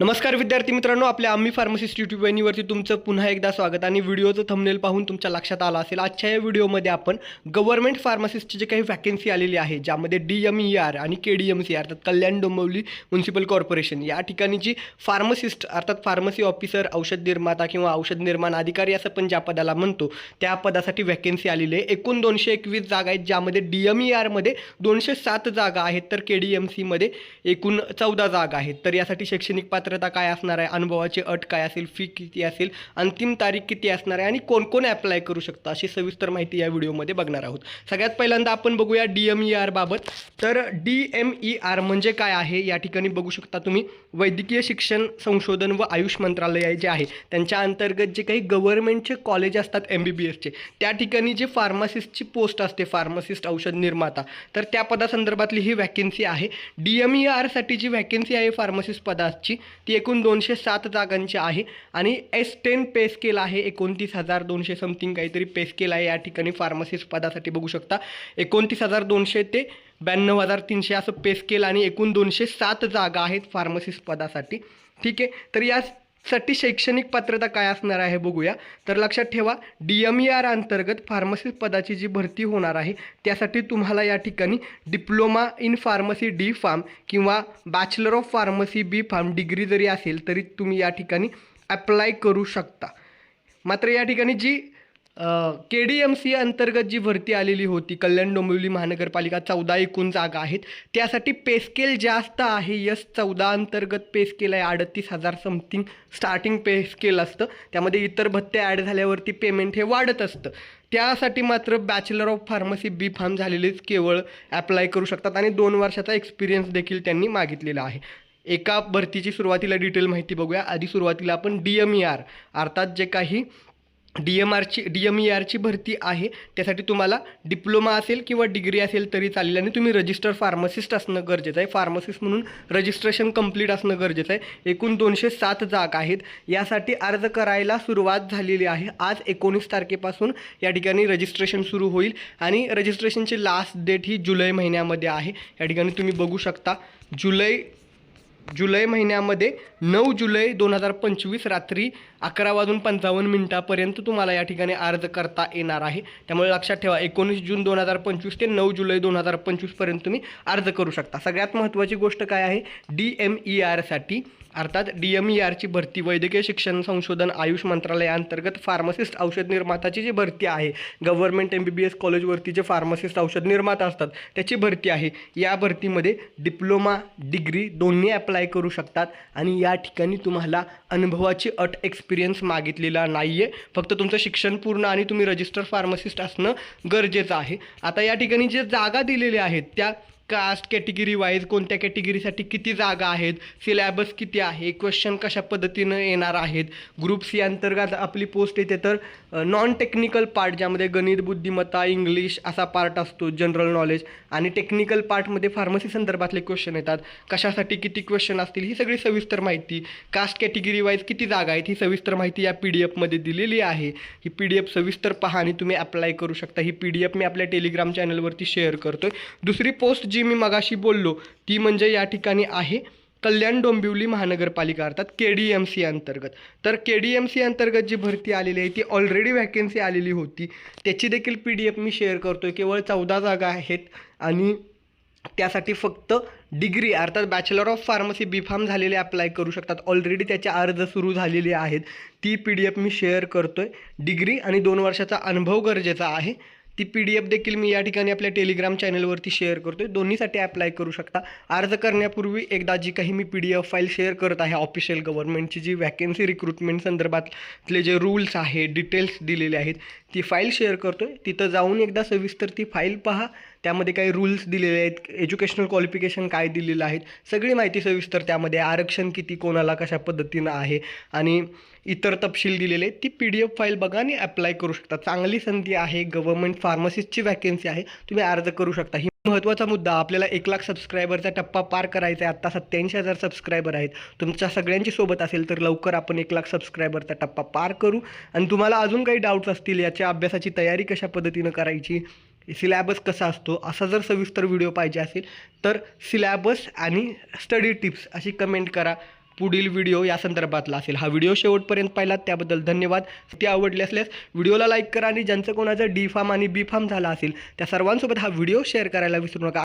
नमस्कार विद्यार्थी मित्रांनो आपल्या आम्ही फार्मसिस्ट यूट्यूब वाहिनीवरती तुमचं पुन्हा एकदा स्वागत. आणि व्हिडिओचं थंबनेल पाहून तुमच्या लक्षात आलं असेल आजच्या या व्हिडिओमध्ये आपण गव्हर्नमेंट फार्मसिस्टची जे काही व्हॅकन्सी आलेली आहे ज्यामध्ये डी एम ई आर आणि के डी एम सी अर्थात कल्याण डोंबिवली म्युन्सिपल कॉर्पोरेशन या ठिकाणी जी फार्मसिस्ट अर्थात फार्मसी ऑफिसर औषध निर्माता किंवा औषध निर्माण अधिकारी असं पण ज्या पदाला म्हणतो त्या पदासाठी व्हॅकन्सी आलेली आहे. एकूण दोनशे एकवीस जागा आहेत ज्यामध्ये डी एम ई आरमध्ये दोनशे सात जागा आहेत तर के डी एम सीमध्ये एकूण चौदा जागा आहेत. तर यासाठी शैक्षणिक पात्रता काय असणार आहे? अनुभवाची अट काय असेल? फी किती असेल? अंतिम तारीख किती असणार आहे? आणि कोण कोण ॲप्लाय करू शकतं? अशी सविस्तर माहिती या व्हिडिओमध्ये बघणार आहोत. सगळ्यात पहिल्यांदा आपण बघूया डी एम ई आर बाबत. तर डी एम ई आर म्हणजे काय आहे? या ठिकाणी बघू शकता तुम्ही. वैद्यकीय शिक्षण संशोधन व आयुष मंत्रालय जे आहे. त्यांच्या अंतर्गत जे काही गव्हर्नमेंटचे कॉलेज असतात एम बी बी एसचे त्या ठिकाणी जे फार्मासिस्टची पोस्ट असते फार्मासिस्ट औषध निर्माता तर त्या पदासंदर्भातली ही व्हॅकन्सी आहे. डी एम ई आरसाठी जी व्हॅकन्सी आहे फार्मासिस्ट पदाची ती एकूण दोनशे सात जागांची आहे आणि एस टेन पे स्केल आहे. एकोणतीस हजार दोनशे समथिंग काहीतरी पे स्केल आहे या ठिकाणी फार्मसिस्ट पदासाठी बघू शकता. एकोणतीस हजार दोनशे ते ब्याण्णव हजार तीनशे असं पे स्केल आणि एकूण दोनशे सात जागा आहेत फार्मसिस्ट पदासाठी. ठीक आहे? तर या साठी शैक्षणिक पात्रता काय असणार आहे बघूया. तर लक्षात ठेवा डी एम ई आर अंतर्गत फार्मसी पदाची जी भरती होणार आहे त्यासाठी तुम्हाला या ठिकाणी diploma in pharmacy D pharm किंवा bachelor of pharmacy B pharm degree जरी असेल तरी तुम्ही या ठिकाणी अप्लाय करू शकता. मात्र या ठिकाणी जी के डी एम सी अंतर्गत जी भरती आलेली होती कल्याण डोंबिवली महानगरपालिका चौदा एकूण जागा आहेत. त्यासाठी पे स्केल जास्त आहे. यस चौदा अंतर्गत पेस्केल आहे. अडतीस हजार समथिंग स्टार्टिंग पे स्केल असतं. त्यामध्ये इतर भत्ते ॲड झाल्यावरती पेमेंट हे वाढत असतं. त्यासाठी मात्र bachelor of pharmacy B pharm झालेलेच केवळ ॲप्लाय करू शकतात आणि दोन वर्षाचा एक्सपिरियन्स देखील त्यांनी मागितलेला आहे. एका भरतीची सुरुवातीला डिटेल माहिती बघूया. आधी सुरुवातीला आपण डी एम ई आर अर्थात जे काही डी एम आरची डी एम ई आरची भरती आहे. त्यासाठी तुम्हाला डिप्लोमा असेल किंवा डिग्री असेल तरी चालेल आणि तुम्ही रजिस्टर फार्मसिस्ट असणं गरजेचं आहे. फार्मसिस्ट म्हणून रजिस्ट्रेशन कंप्लीट असणं गरजेचं आहे. एकूण दोनशे सात जागा आहेत. यासाठी अर्ज करायला सुरुवात झालेली आहे. आज एकोणीस तारखेपासून या ठिकाणी रजिस्ट्रेशन सुरू होईल आणि रजिस्ट्रेशनची लास्ट डेट ही जुलै महिन्यामध्ये आहे. या ठिकाणी तुम्ही बघू शकता. जुलै जुलै महिन्यामध्ये नऊ जुलै दोन हजार पंचवीस रात्री अकरा वाजून पंचावन्न मिनिटापर्यंत तुम्हाला या ठिकाणी अर्ज करता येणार आहे. त्यामुळे लक्षात ठेवा एकोणीस जून दोन हजार पंचवीस ते नऊ जुलै दोन हजार पंचवीसपर्यंत तुम्ही अर्ज करू शकता. सगळ्यात महत्त्वाची गोष्ट काय आहे? डी एम ई आरसाठी अर्थात डी एम ई आरची भरती वैद्यकीय शिक्षण संशोधन आयुष मंत्रालयाअंतर्गत फार्मसिस्ट औषध निर्माताची जी भरती आहे government M B B S कॉलेजवरती जे फार्मसिस्ट औषध निर्माता असतात त्याची भरती आहे. या भरतीमध्ये डिप्लोमा डिग्री दोन्ही अप्लाय करू शकतात आणि या ठिकाणी तुम्हाला अनुभवाची अट एक्सपिरियन्स मागितलेला नाही आहे फक्त तुमचं शिक्षण पूर्ण आणि तुम्ही रजिस्टर फार्मसिस्ट असणं गरजेचं आहे. आता या ठिकाणी जे जागा दिलेल्या आहेत त्या कास्ट कॅटेगरी वाईज कोणत्या कॅटेगरीसाठी किती जागा आहेत सिलॅबस किती आहे क्वेश्चन कशा पद्धतीनं येणार आहेत ग्रुप सी अंतर्गत आपली पोस्ट येते तर नॉन टेक्निकल पार्ट ज्यामध्ये गणित बुद्धिमत्ता इंग्लिश असा पार्ट असतो जनरल नॉलेज आणि टेक्निकल पार्टमध्ये फार्मसी संदर्भातले क्वेश्चन येतात. कशासाठी किती क्वेश्चन असतील ही सगळी सविस्तर माहिती कास्ट कॅटेगरी वाईज किती जागा आहेत ही सविस्तर माहिती या पी डी एफमध्ये दिलेली आहे. ही पी डी एफ सविस्तर पहा आणि तुम्ही अप्लाय करू शकता. ही पी डी एफ मी आपल्या टेलिग्राम चॅनलवरती शेअर करतोय. दुसरी पोस्ट जी मी मगाशी बोललो ती म्हणजे या ठिकाणी आहे कल्याण डोंबिवली महानगरपालिका अर्थात के डी एम सी अंतर्गत. तर के डी एम सी अंतर्गत जी भरती आलेली आहे ती ऑलरेडी व्हॅकन्सी आलेली होती. त्याची देखील पी डी एफ मी शेअर करतोय. केवळ चौदा जागा आहेत आणि त्यासाठी फक्त डिग्री अर्थात bachelor of pharmacy B pharm झालेले अप्लाय करू शकतात. ऑलरेडी त्याचे अर्ज सुरू झालेले आहेत. ती पी डी एफ मी शेअर करतोय. डिग्री आणि दोन वर्षाचा अनुभव गरजेचा आहे. ती पी डी एफ देखील मी या ठिकाणी आपल्या टेलिग्राम चॅनलवरती शेअर करतो आहे दोन्हीसाठी अप्लाय करू शकता. अर्ज करण्यापूर्वी एकदा जी काही मी P D F file share करत आहे ऑफिशियल गव्हर्नमेंटची जी वॅकेन्सी रिक्रुटमेंट संदर्भातले जे रूल्स आहे डिटेल्स दिलेले आहेत ती फाईल शेअर करतो आहे तिथं जाऊन एकदा सविस्तर ती फाईल पहा. त्यामध्ये काही रूल्स दिलेले आहेत. एज्युकेशनल क्वालिफिकेशन काय दिलेलं आहेत सगळी माहिती सविस्तर त्यामध्ये. आरक्षण किती कोणाला कशा पद्धतीनं आहे? आणि इतर तपशील दिलेले ती पी डी एफ फाईल बघा आणि अप्लाय करू शकता. चांगली संधी आहे. गव्हर्नमेंट फार्मसिस्टची वॅकन्सी आहे. तुम्ही अर्ज करू शकता. ही महत्त्वाचा मुद्दा. आपल्याला एक लाख सबस्क्रायबरचा टप्पा पार करायचा आहे. आत्ता सत्याऐंशी हजार सबस्क्रायबर आहेत. तुमच्या सगळ्यांची सोबत असेल तर लवकर आपण एक लाख सबस्क्रायबरचा टप्पा पार करू. आणि तुम्हाला अजून काही डाऊट्स असतील याच्या अभ्यासाची तयारी कशा पद्धतीनं करायची? सिलॅबस कसा असतो असा जर सविस्तर व्हिडिओ पाहिजे असेल तर सिलॅबस आणि स्टडी टिप्स अशी कमेंट करा. पुढील व्हिडिओ या संदर्भातला असेल. हा व्हिडिओ शेवटपर्यंत पाहिला त्याबद्दल धन्यवाद. ती आवडली असल्यास व्हिडिओला लाईक करा आणि ज्यांचं कोणाचं डी फार्म आणि बी फार्म झाला असेल त्या सर्वांसोबत हा व्हिडिओ शेअर करायला विसरू नका.